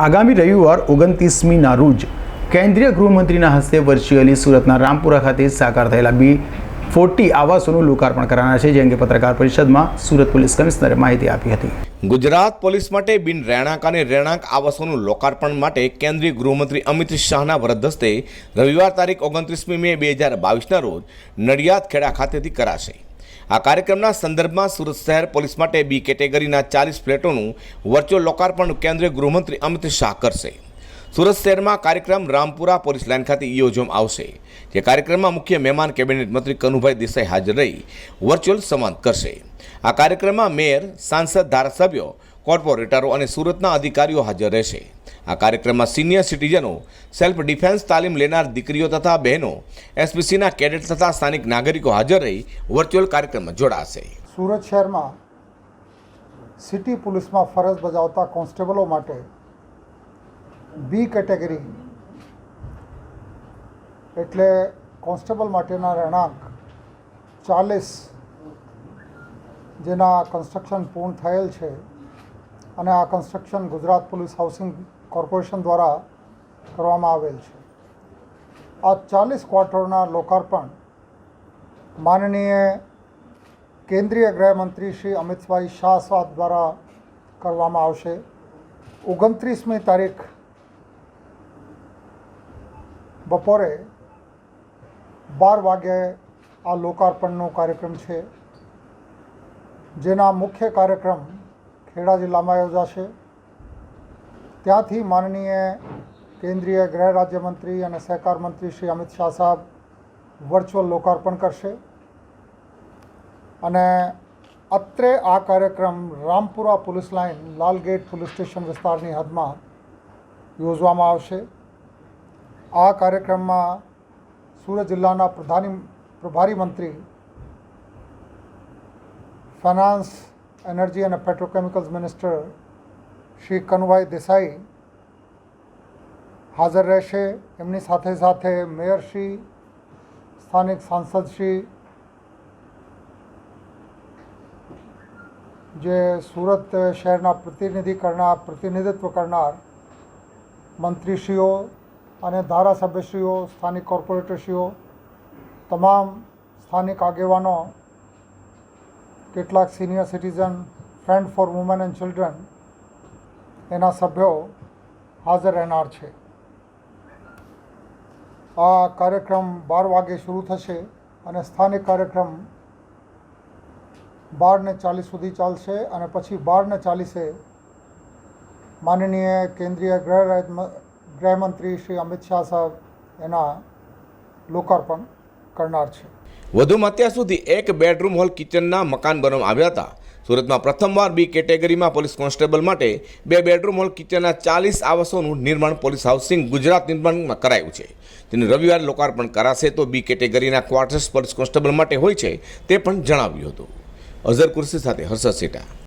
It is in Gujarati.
આગામી રવિવાર ઓગણત્રીસમીના રોજ કેન્દ્રીય ગૃહમંત્રીના હસ્તે વર્ચ્યુઅલી સુરતના રામપુરા ખાતે સાકાર થયેલા બી ફોર્ટી આવાસોનું લોકાર્પણ કરવાના છે, જે અંગે પત્રકાર પરિષદમાં સુરત પોલીસ કમિશનરે માહિતી આપી હતી. ગુજરાત પોલીસ માટે બિન રહેણાંક અને રહેણાંક આવાસોનું લોકાર્પણ માટે કેન્દ્રીય ગૃહમંત્રી અમિત શાહના વરદ રવિવાર તારીખ ઓગણત્રીસમી મે બે હજાર બાવીસના રોજ નડિયાદ ખેડા ખાતેથી કરાશે. આ કાર્યક્રમના સંદર્ભમાં સુરત શહેર પોલીસ માટે બી કેટેગરીના ચાલીસ ફ્લેટોનું વર્ચ્યુઅલ લોકાર્પણ કેન્દ્રીય ગૃહમંત્રી અમિત શાહ કરશે. સુરત શહેરમાં કાર્યક્રમ રામપુરા પોલીસ લાઇન ખાતે યોજવામાં આવશે, જે કાર્યક્રમમાં મુખ્ય મહેમાન કેબિનેટ મંત્રી કનુભાઈ દેસાઈ હાજર રહી વર્ચ્યુઅલ સંવાદ કરશે. આ કાર્યક્રમમાં મેયર, સાંસદ, ધારાસભ્યો, કોર્પોરેટરો અને સુરતના અધિકારીઓ હાજર રહેશે. આ કાર્યક્રમમાં સિનિયર સિટીઝનો સેલ્ફ ડિફેન્સ તાલીમ લેનાર દીકરીઓ તથા બહેનો, એસપીસીના કેડેટ તથા સ્થાનિક નાગરિકો હાજર રહી વર્ચ્યુઅલ કાર્યક્રમમાં જોડાશે. સુરત શહેરમાં સિટી પોલીસમાં ફરજ બજાવતા કોન્સ્ટેબલો માટે બી કેટેગરી એટલે કોન્સ્ટેબલ માટેના રહેણાંક ચાલીસ, જેના કન્સ્ટ્રક્શન પૂર્ણ થયેલ છે. અને આ construction Gujarat police housing corporation દ્વારા કરવામાં આવેલ છે. આ ચાલીસ ક્વાર્ટરના લોકાર્પણ માનનીય કેન્દ્રીય ગૃહમંત્રી શ્રી અમિતભાઈ શાહ સાહેબ દ્વારા કરવામાં આવશે. ઓગણત્રીસમી તારીખ બપોરે બાર વાગ્યે આ લોકાર્પણનો કાર્યક્રમ છે. જેના મુખ્ય કાર્યક્રમ ખેડા જિલ્લામાં યોજાશે. ત્યાંથી માનનીય કેન્દ્રીય ગૃહ રાજ્યમંત્રી અને સહકાર મંત્રી શ્રી અમિત શાહ સાહેબ વર્ચ્યુઅલ લોકાર્પણ કરશે. અને અત્રે આ કાર્યક્રમ Rampura police line, Lalgate police station વિસ્તારની હદમાં યોજવામાં આવશે. આ કાર્યક્રમમાં સુરત જિલ્લાના પ્રધાની, પ્રભારી મંત્રી, ફાઇનાન્સ એનર્જી અને પેટ્રોકેમિકલ્સ મિનિસ્ટર શ્રી કનુભાઈ દેસાઈ હાજર રહેશે. એમની સાથે સાથે મેયરશ્રી સ્થાનિક સાંસદશ્રી જે સુરત શહેરના પ્રતિનિધિ કરનાર, પ્રતિનિધિત્વ કરનાર મંત્રીશ્રીઓ અને ધારાસભ્યશ્રીઓ, સ્થાનિક કોર્પોરેટરશ્રીઓ, તમામ સ્થાનિક આગેવાનો કેટલાક senior citizen friend for women and children એના સભ્યો હાજર રહેનાર છે. આ કાર્યક્રમ બાર વાગે શરૂ થશે અને સ્થાનિક કાર્યક્રમ બાર ને ચાલીસ સુધી ચાલશે અને પછી બાર ને ચાલીસે માનનીય કેન્દ્રીય ગૃહ ગૃહમંત્રી શ્રી અમિત શાહ સાહેબ એના લોકાર્પણ કરનાર છે. વધુમાં અત્યાર સુધી એક બેડરૂમ હોલ કિચનના મકાન બનાવવામાં આવ્યા હતા. સુરતમાં પ્રથમવાર બી કેટેગરીમાં પોલીસ કોન્સ્ટેબલ માટે બે બેડરૂમ હોલ કિચનના ચાલીસ આવાસોનું નિર્માણ પોલીસ હાઉસિંગ ગુજરાત નિર્માણમાં કરાયું છે. તેનું રવિવારે લોકાર્પણ કરાશે તો બી કેટેગરીના ક્વાર્ટર્સ પોલીસ કોન્સ્ટેબલ માટે હોય છે તે પણ જણાવ્યું હતું. અઝર કુર્સી સાથે હર્ષદ સેટા.